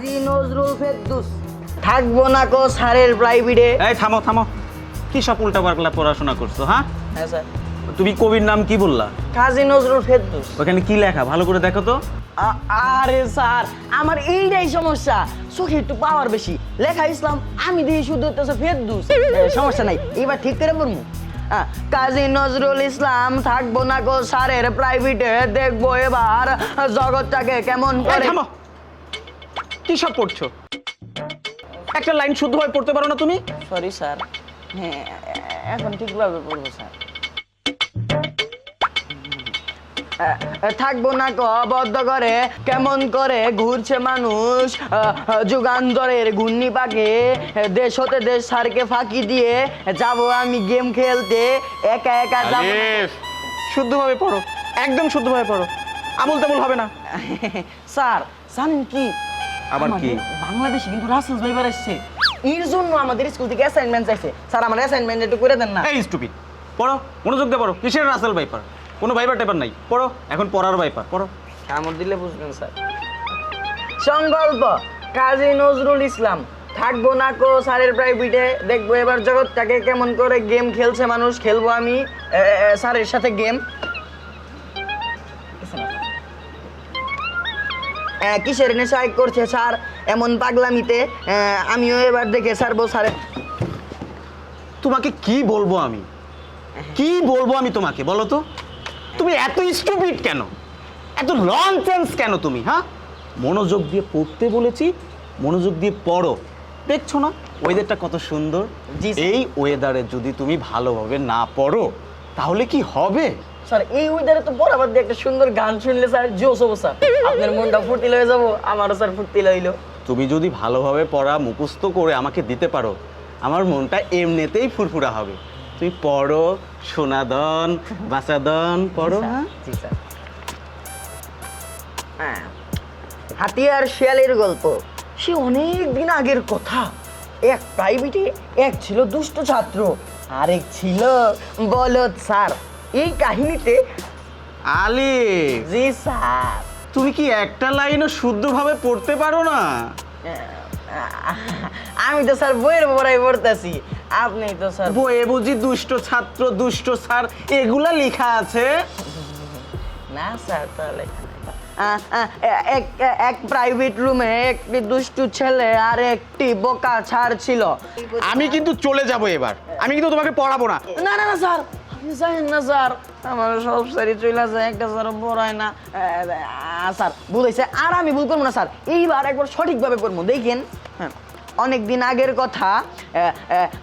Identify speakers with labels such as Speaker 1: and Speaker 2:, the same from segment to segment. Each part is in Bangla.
Speaker 1: কাজী নজরুল ফেদ্দুস থাকব না কো স্যারের প্রাইভেটে।
Speaker 2: এই থামো থামো। কি সব উল্টা পাল্টা পড়াশোনা করছ হ্যাঁ?
Speaker 1: হ্যাঁ স্যার।
Speaker 2: তুমি কবির নাম কি বললা?
Speaker 1: কাজী নজরুল ফেদ্দুস
Speaker 2: ওখানে কি লেখা? ভালো করে দেখো তো।
Speaker 1: আরে স্যার আমার এইটাই সমস্যা। চোখে একটু পাওয়ার বেশি। লেখা ইসলাম আমি দিয়ে শুধু ফেরদুস। সমস্যা নাই। এবার ঠিক করে বলব। আহ, কাজী নজরুল ইসলাম থাকব না গো স্যারের প্রাইভেটে। দেখব এবার জগৎটাকে কেমন করে।
Speaker 2: থামো। কি সব পড়ছো একটা লাইন শুদ্ধভাবে পড়তে পারো না তুমি?
Speaker 1: সরি স্যার হ্যাঁ এখন ঠিকভাবে পড়ব স্যার থাকব না ক বদ্ধ করে কেমন করে ঘুরছে মানুষ যুগান্তরের ঘূর্ণি পাকে দেশ হতে দেশ সারকে ফাঁকি দিয়ে যাব আমি গেম খেলতে একা একা যাব
Speaker 2: শুদ্ধভাবে পড়ো একদম শুদ্ধভাবে পড়ো। আমুল তামুল হবে না।
Speaker 1: স্যার জানেন কি?
Speaker 2: আবার কি?
Speaker 1: বাংলাদেশে কিন্তু রাসেল ভাইবার এসছে এর জন্য আমাদের স্কুল থেকে অ্যাসাইনমেন্ট চাইছে স্যার আমার অ্যাসাইনমেন্ট একটু করে দেন না।
Speaker 2: এই স্টুপিড পড়ো মনোযোগ দিয়ে পড়ো। কিসের রাসেল ভাইপার কোনো ভাইপার টাইপার নাই। পড়ো এখন পড়ার ভাইপার পড়ো।
Speaker 1: কামড় দিলে বুঝবেন স্যার। সংকল্প কাজী নজরুল ইসলাম। থাকব না কো স্যারের প্রাইভেটে দেখব এবার জগৎটাকে কেমন করে গেম খেলছে মানুষ। খেলব আমি স্যারের সাথে গেম কিসের নেশায় করছে স্যার এমন পাগলামিতে আমিও এবার দেখে ছাড়বো স্যারের
Speaker 2: তোমাকে কি বলব আমি? কি বলব আমি তোমাকে বলো তো? তুমি এত স্টুপিড কেন? এত লং ননসেন্স কেন তুমি হ্যাঁ? মনোযোগ দিয়ে পড়তে বলেছি মনোযোগ দিয়ে পড়ো। দেখছ না? ওয়েদারটা কত সুন্দর। এই ওয়েদারে যদি তুমি ভালোভাবে না পড়ো তাহলে কি হবে?
Speaker 1: স্যার এই ওয়েদারে তো বরাবর দিয়ে একটা সুন্দর গান শুনলে স্যার জোশ হব স্যার। আপনার মনটা ফুর্তি হয়ে যাব আমারও স্যার ফুর্তি লইলো।
Speaker 2: তুমি যদি ভালোভাবে পড়া মুখস্থ করে আমাকে দিতে পারো আমার মনটা এমনিতেই ফুরফুরা হবে। তুমি পড়ো সোনাদন বাসাদন পড়ো। হ্যাঁ
Speaker 1: জি স্যার। হ্যাঁ হাতিয়ার শিয়ালের গল্প। সে অনেক দিন আগের কথা। এক প্রাইভেটে এক ছিল দুষ্ট ছাত্র। আরেক ছিল বলদ স্যার। এই কাহিনীতে
Speaker 2: আলিফ।
Speaker 1: জি স্যার।
Speaker 2: তুমি কি একটা লাইনও শুদ্ধভাবে পড়তে পারো না?
Speaker 1: আমি তো স্যার বইয়ের পড়াই পড়তেছি। আপনি তো স্যার
Speaker 2: বইয়ে বুঝি দুষ্ট ছাত্র দুষ্ট স্যার এগুলা লেখা আছে?
Speaker 1: না স্যার আহ, এক এক প্রাইভেট রুমে একটি দুষ্টু ছেলে আর একটি বোকা ছাড় ছিল
Speaker 2: আমি কিন্তু চলে যাব এবার। আমি কিন্তু তোমাকে পড়াবো না।
Speaker 1: না না না স্যার। আপনি জানেন না স্যার আমার সব স্যারই চলে যায় একটা স্যার পড়ায় না। স্যার ভুল হয়েছে। আর আমি ভুল করব না স্যার। এইবার একবার সঠিকভাবে করব। দেখেন হ্যাঁ অনেক দিন আগের কথা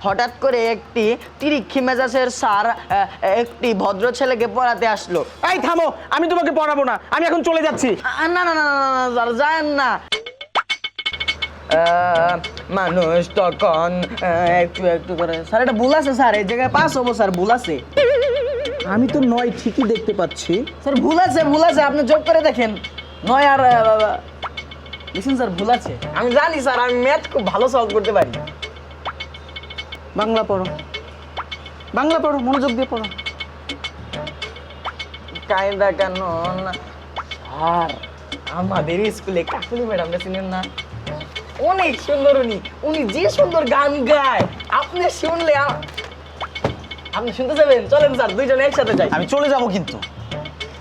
Speaker 1: হঠাৎ করে একটি তিরিক্ষি মেজাজের স্যার একটি ভদ্র ছেলেকে পড়াতে আসলো।
Speaker 2: এই থামো! আমি তোমাকে পড়াবো না। আমি এখন চলে যাচ্ছি।
Speaker 1: না না না না স্যার যায়েন না। মানুষ তখন একটু একটু করে। স্যার এটা ভুল আছে স্যার এই জায়গায় পাস হব স্যার ভুল আছে।
Speaker 2: আমি তো নয় ঠিকই দেখতে পাচ্ছি।
Speaker 1: স্যার ভুল আছে ভুল আছে আপনি যোগ করে দেখেন। নয় আর লিসেন স্যার ভুল আছে। আমি জানি স্যার আমি ম্যাথ খুব ভালো সলভ করতে পারি।
Speaker 2: বাংলা পড়ো। বাংলা পড়ো মনোযোগ দিয়ে পড়ো।
Speaker 1: কায়দা কানুন। স্যার আমাদের স্কুলে কাকুলি ম্যাডামটা চিনেন না? অনেক সুন্দর উনি। উনি যে সুন্দর গান গায় আপনি শুনলে আপনি শুনতে যাবেন? চলেন স্যার দুইজনে একসাথে যাই।
Speaker 2: আমি চলে যাব কিন্তু।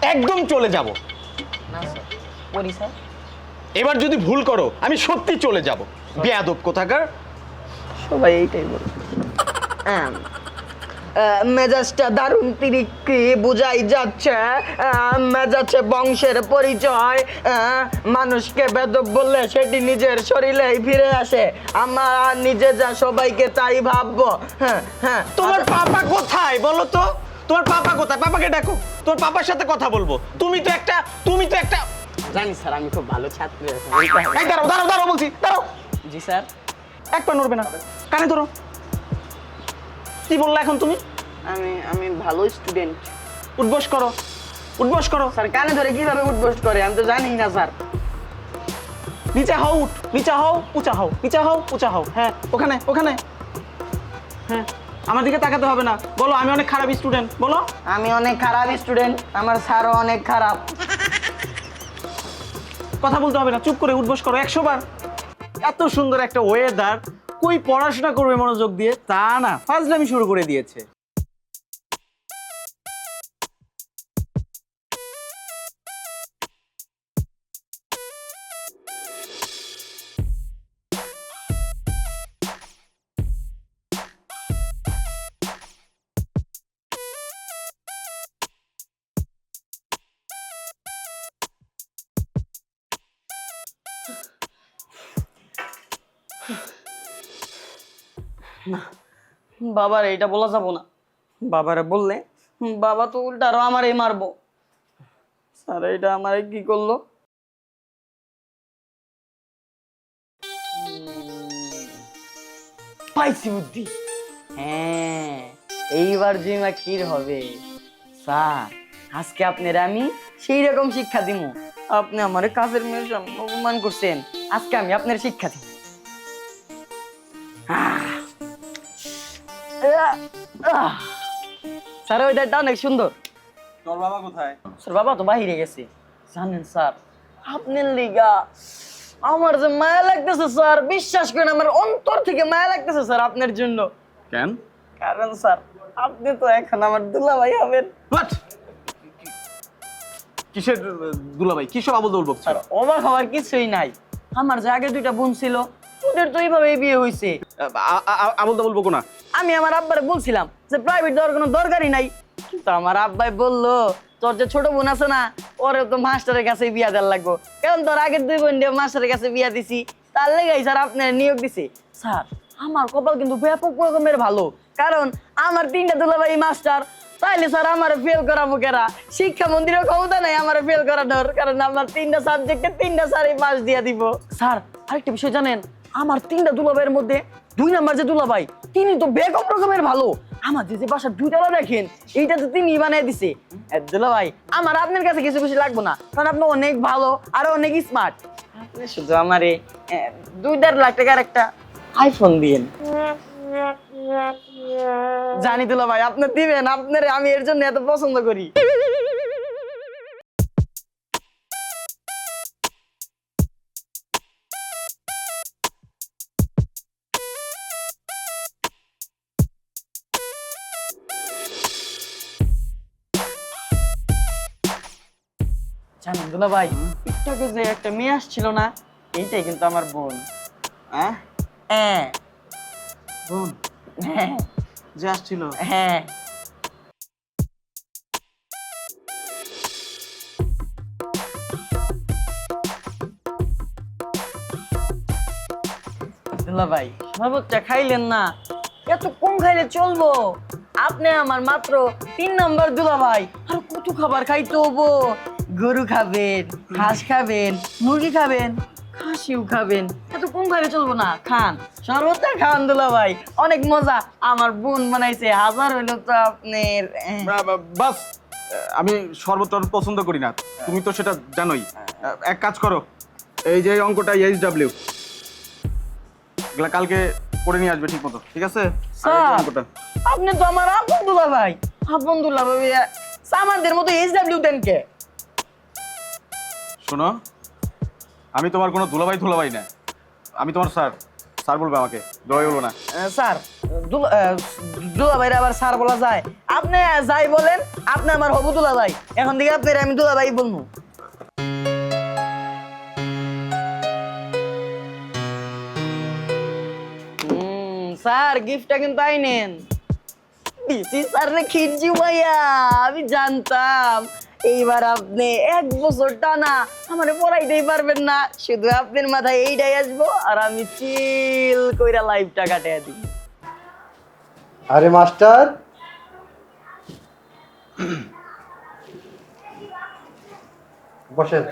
Speaker 2: একদম চলে যাব।
Speaker 1: না স্যার। স্যার।
Speaker 2: এবার যদি ভুল করো আমি সত্যি চলে যাব। বেয়াদব কোথাকার?
Speaker 1: সবাই এইটাই বলে মেজাজটা দারুণ তিরিক্কি বুঝাই যাচ্ছে মেজাজে বংশের পরিচয় মানুষকে বেদব বললে সেটি নিজের শরীরেই ফিরে আসে। আমার নিজে যা সবাইকে তাই ভাববো। হ্যাঁ হ্যাঁ।
Speaker 2: তোমার পাপা কোথায় বলো তো? তোমার পাপা কোথায়? পাপাকে ডাকো। তোমার পাপার সাথে কথা বলব। তুমি তো একটা তুমি তো একটা
Speaker 1: জানি স্যার আমি খুব ভালো ছাত্র।
Speaker 2: এই দাঁড়াও দাঁড়াও দাঁড়াও বলছি দাঁড়াও।
Speaker 1: জি স্যার।
Speaker 2: এক পা নড়বে না। কানে ধরো। কি বললা এখন তুমি?
Speaker 1: আমি আমি ভালো স্টুডেন্ট
Speaker 2: উঠবস করো উঠবস করো।
Speaker 1: স্যার কানে ধরে কীভাবে উঠবোস করে? আমি তো জানি না স্যার।
Speaker 2: নিচে হও উঠ নিচে হও উঁচা হও নিচে হও উঁচা হও। হ্যাঁ ওখানে ওখানে। হ্যাঁ আমার দিকে তাকাতে হবে না। বলো আমি অনেক খারাপ স্টুডেন্ট বলো।
Speaker 1: আমি অনেক খারাপ স্টুডেন্ট আমার স্যারও অনেক খারাপ।
Speaker 2: কথা বলতে হবে না চুপ করে উঠবস করো একশো বার। এত সুন্দর একটা ওয়েদার কই পড়াশোনা করবে মনোযোগ দিয়ে? তা না ফাজলামি শুরু করে দিয়েছে।
Speaker 1: বাবার এইটা বলা যাব না। বাবারে বললে? বাবা তো উল্টা আরও আমারই মারবো। স্যার এটা আমারে কি করল? পাইছি বুদ্ধি। হ্যাঁ এইবার জুইমা ক্ষীর হবে। স্যার আজকে আপনার আমি সেই রকম শিক্ষা দিব আপনি আমার কাজের মেয়ের অপমান করছেন। আজকে আমি আপনার শিক্ষা দিব। স্যার ওইটা অনেক সুন্দর?
Speaker 2: তোর বাবা কোথায়?
Speaker 1: স্যার বাবা তো বাহিরে গেছে। জানেন স্যার আপনার লিগা আমার যে মায়া লাগতেছে স্যার বিশ্বাস করেন আমার অন্তর থেকে মায়া লাগতেছে স্যার আপনার জন্য।
Speaker 2: কেন?
Speaker 1: কারণ স্যার আপনি তো এখন আমার দুলাভাই হবেন।
Speaker 2: হোয়াট কিসের দুলাভাই? কি সব আবল দৌল বকছো?
Speaker 1: স্যার অবাক হওয়ার কিছুই নাই। আমার যে আগে দুইটা বোন ছিল ওদের তো এইভাবেই বিয়ে হয়েছে
Speaker 2: আবল দাবল বকো না।
Speaker 1: আমি আমার আব্বারে বলছিলাম যে প্রাইভেট দেওয়ার কোনো দরকারই নাই। কিন্তু আমার আব্বাই বলল, তোর যে ছোট বোন আছে না ওরে তো মাস্টারের কাছে বিয়া দেওয়ার লাগবো। কারণ তোর আগের দুই বোন দিয়ে মাস্টারের কাছে বিয়া দিছি, তার লেগাই স্যার আপনার নিয়োগ দিছে। স্যার, আমার কপাল কিন্তু ব্যাপক রকমের ভালো, কারণ আমার তিনটা দুলাভাই মাস্টার। তাইলে স্যার আমার ফেল করাবো কেরা? শিক্ষা মন্দিরের ক্ষমতা নাই আমার ফেল করানোর, কারণ আমার তিনটা সাবজেক্টে তিনটা স্যারই পাস দিয়ে দিব। স্যার, আরেকটা বিষয় জানেন, আমার তিনটা দুলাভাইয়ের মধ্যে দুই নাম্বার যে দুলাভাই তিনি তো বেগম রকমের ভালো। আমার যে বাসার দুইতলা দেখেন এইটা তো তিনি বানিয়ে দিছে। এ, দুলাভাই আমার আপনার কাছে কিছু কিছু লাগবো না কারণ আপনি অনেক ভালো আর অনেক স্মার্ট শুধু আমারে দুই দেড় লাখ টাকার একটা আইফোন দিয়েন। জানি দুলাভাই আপনি দিবেন আপনার আমি এর জন্য এত পছন্দ করি। জানেন দুলা ভাই আগে যে একটা মেয়ে আসছিল না এইটাই কিন্তু আমার বোন।
Speaker 2: হ্যাঁ?
Speaker 1: হ্যাঁ।
Speaker 2: বোন।
Speaker 1: হ্যাঁ।
Speaker 2: যে আসছিল।
Speaker 1: হ্যাঁ। দুলা ভাই সর্বোচ্চা খাইলেন না। এত কম খাইলে চলবো। আপনি আমার মাত্র তিন নম্বর দুলা ভাই। আর কত খাবার খাইতে হব? গরু খাবেন হাঁস খাবেন মুরগি খাবেন। খাসিও খাবেন। এত কম খাইলে চলবো না খান। সর্বোচ্চ খান দুলা ভাই অনেক মজা। আমার বোন বানাইছে হাজার হইল তো আপনার
Speaker 2: বাস আমি শরবত টরবত পছন্দ করি না। তুমি তো সেটা জানোই। এক কাজ করো এই যে অঙ্কটা এইচ ডাব্লিউ এগুলা কালকে করে নিয়ে আসবে ঠিক মতো ঠিক আছে অঙ্কটা।
Speaker 1: আপনি তো আমার আপন দুলা ভাই। আপন দুলা ভাই সামানদের মতো এইচ ডাব্লিউ দেন কে?
Speaker 2: শোনো আমি তোমার কোনো দুলাভাই ধুলাভাই না। আমি তোমার স্যার স্যার বলবে আমাকে দুলাভাই বলব না।
Speaker 1: স্যার দুলা আহ, দুলা ভাইরা আবার স্যার বলা যায়। আপনি যাই বলেন আপনি আমার হবু দুলা ভাই এখন থেকে আপনার আমি দুলা ভাই বলব স্যার গিফটটা কিন্তু আইনেন। দিছি স্যার রে খিরজি ভাইয়া আমি জানতাম। এইবার আপনি এক বছর টানা আমারে পড়াইতেই পারবেন না। শুধু আপনার মাথায় এইটাই আসব আর আমি চিল কইরা লাইফটা কাটিয়ে দিই
Speaker 3: আরে মাস্টার। বসেন।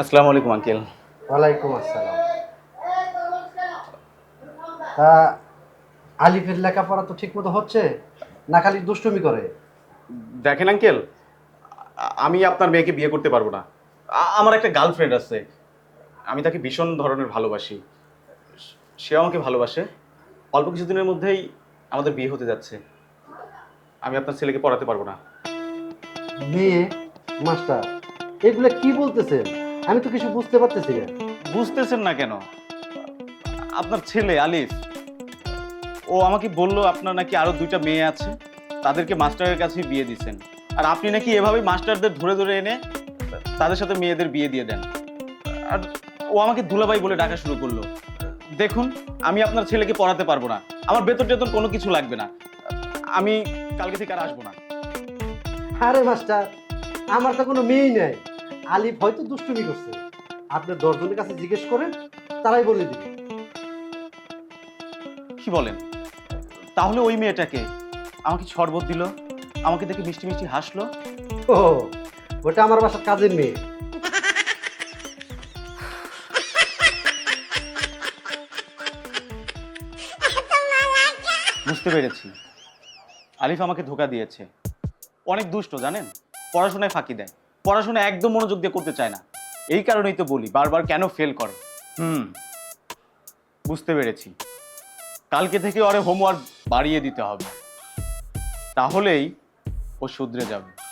Speaker 2: আসসালামু আলাইকুম আঙ্কেল।
Speaker 3: ওয়ালাইকুম আসসালাম। তা আলিফের লেখাপড়া তো ঠিক মতো হচ্ছে? না খালি দুষ্টুমি করে?
Speaker 2: দেখেন আঙ্কেল আমি আপনার মেয়েকে বিয়ে করতে পারব না। আমার একটা গার্লফ্রেন্ড আছে। আমি তাকে ভীষণ ধরনের ভালোবাসি। সে আমাকে ভালোবাসে। অল্প কিছুদিনের মধ্যেই আমাদের বিয়ে হতে যাচ্ছে। আমি আপনার ছেলেকে পড়াতে পারব না।
Speaker 3: মেয়ে মাস্টার এগুলো কি বলতেছেন? আমি তো কিছু বুঝতে পারতেছি না।
Speaker 2: বুঝতেছেন না কেন? আপনার ছেলে আলিফ ও আমাকে বলল আপনার নাকি আরও দুইটা মেয়ে আছে তাদেরকে মাস্টারের কাছেই বিয়ে দিচ্ছেন। আর আপনি নাকি এভাবেই মাস্টারদের ধরে ধরে এনে তাদের সাথে মেয়েদের বিয়ে দিয়ে দেন। আর ও আমাকে দুলাভাই বলে ডাকা শুরু করল। দেখুন আমি আপনার ছেলেকে পড়াতে পারব না। আমার বেতন টেতন কোনো কিছু লাগবে না। আমি কালকে থেকে আর আসব না।
Speaker 3: আরে মাস্টার আমার তো কোনো মেয়েই নাই। আলিফ হয়তো দুষ্টুমি করছে। আপনি দশজনের কাছে জিজ্ঞেস করেন তারাই বলে দিবে।
Speaker 2: কি বলেন? তাহলে ওই মেয়েটাকে আমাকে শরবত দিল আমাকে দেখে মিষ্টি মিষ্টি হাসলো।
Speaker 3: ও ওটা আমার বাসার কাজের মেয়ে।
Speaker 2: বুঝতে পেরেছি। আলিফ আমাকে ধোকা দিয়েছে। অনেক দুষ্ট জানেন? পড়াশোনায় ফাঁকি দেয়। পড়াশোনা একদম মনোযোগ দিয়ে করতে চায় না। এই কারণেই তো বলি বারবার কেন ফেল করে? হুম বুঝতে পেরেছি। কালকে থেকে ওরে হোমওয়ার্ক বাড়িয়ে দিতে হবে। তাহলেই ও শুধরে যাবে।